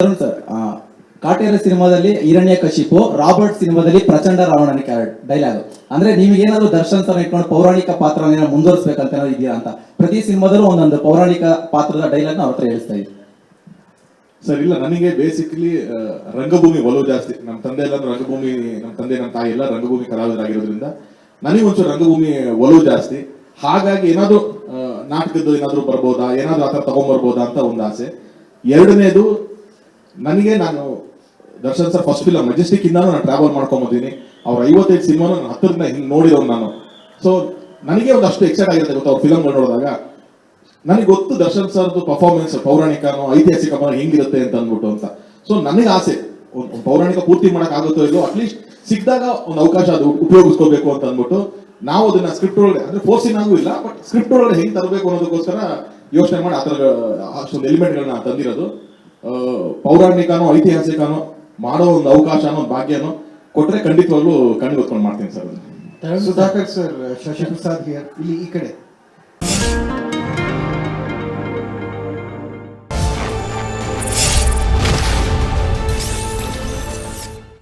Sir Kaatera ಸಿನಿಮಾದಲ್ಲಿ ಹಿರಣ್ಯ Kashipu Robert ಸಿನಿಮಾದಲ್ಲಿ ಪ್ರಚಂಡ ರಾವಣನ ಡೈಲಾಗ್ ಅಂದ್ರೆ ನಿಮಗೆ ಏನಾದ್ರು ದರ್ಶನ್ ಸರ್ ಇಟ್ಕೊಂಡು ಪೌರಾಣಿಕ ಪಾತ್ರ ಮುಂದುವರಿಸಬೇಕಂತ ಇದೆಯಾ ಅಂತ. ಪ್ರತಿ ಸಿನಿಮಾದಲ್ಲೂ ಒಂದೊಂದು ಪೌರಾಣಿಕ ಪಾತ್ರದ ಡೈಲಾಗ್ ಅವ್ರ ಹೇಳ್ತಾ ಸರ್ ಇಲ್ಲ, ನನಗೆ ಬೇಸಿಕಲಿ ರಂಗಭೂಮಿ ಒಲವು ಜಾಸ್ತಿ. ನಮ್ಮ ತಂದೆ ಎಲ್ಲ ರಂಗಭೂಮಿ ನಮ್ಮ ತಂದೆ ನಮ್ಮ ತಾಯಿ ಎಲ್ಲ ರಂಗಭೂಮಿ ಕಲಾವಿದರಾಗಿರೋದ್ರಿಂದ ನನಗೆ ಒಂಚೂರು ರಂಗಭೂಮಿ ಒಲವು ಜಾಸ್ತಿ. ಹಾಗಾಗಿ ಏನಾದ್ರು ನಾಟಕದ್ದು ಏನಾದ್ರು ಬರ್ಬೋದಾ, ಏನಾದ್ರು ಆತರ ತಗೊಂಡ್ಬರ್ಬೋದಾ ಅಂತ ಒಂದು ಆಸೆ. ಎರಡನೇದು ನನಗೆ ನಾನು Darshan sir first film Majestic ಇಂದಾನು ನಾನು ಟ್ರಾವೆಲ್ ಮಾಡ್ಕೊಂಡ್ ಬಂದೀನಿ ಅವ್ರ ಐವತ್ತೈದು ಸಿನಿಮಾನು ನಾನು ಹತ್ತಿರದಿಂದ ಹಿಂಗೆ ನೋಡಿರೋ ನಾನು. ಸೊ ನನಗೆ ಒಂದು ಅಷ್ಟು ಎಕ್ಸೈಟ್ ಆಗಿರುತ್ತೆ ಗೊತ್ತ ಅವ್ರ ಫಿಲಮ್ಗಳು ನೋಡಿದಾಗ? ನನಗೆ ಗೊತ್ತು ದರ್ಶನ್ ಸರ್ದು ಪರ್ಫಾರ್ಮೆನ್ಸ್ ಪೌರಾಣಿಕನೋ ಮನ ಹೆಂಗಿರುತ್ತೆ ಅಂತ ಅಂದ್ಬಿಟ್ಟು ಅಂತ. ಸೊ ನನಗೆ ಆಸೆ. ಪೌರಾಣಿಕ ಪೂರ್ತಿ ಮಾಡಕ್ ಆಗುತ್ತೋ ಇಲ್ಲೋ ಅಟ್ಲೀಸ್ಟ್ ಸಿಕ್ಕಿದಾಗ ಒಂದು ಅವಕಾಶ ಅದು ಉಪಯೋಗಿಸ್ಕೋಬೇಕು ಅಂತ ಅಂದ್ಬಿಟ್ಟು ನಾವು ಅದನ್ನ ಸ್ಕ್ರಿಪ್ಟ್ ಒಳಗಡೆ, ಅಂದ್ರೆ ಫೋರ್ಸಿನಾಗೂ ಇಲ್ಲ ಬಟ್ ಸ್ಕ್ರಿಪ್ಟ್ ಒಳಗಡೆ ಹೆಂಗ್ ತರಬೇಕು ಅನ್ನೋದಕ್ಕೋಸ್ಕರ ಯೋಚನೆ ಮಾಡಿ ಆ ಥರ ಅಷ್ಟೊಂದು ಎಲಿಮೆಂಟ್ಗಳನ್ನ ತಂದಿರೋದು. ಪೌರಾಣಿಕನೋ ಐತಿಹಾಸಿಕನೋ ಮಾಡೋ ಒಂದು ಅವಕಾಶನೋ ಒಂದು ಭಾಗ್ಯನೋ ಕೊಟ್ರೆ ಖಂಡಿತವಾಗ್ಲೂ ಕಣ್ಣು ಹೊತ್ಕೊಂಡು ಮಾಡ್ತೀನಿ sir Sudhakar sir Shashi Prasad here ಇಲ್ಲಿ ಈ ಕಡೆ.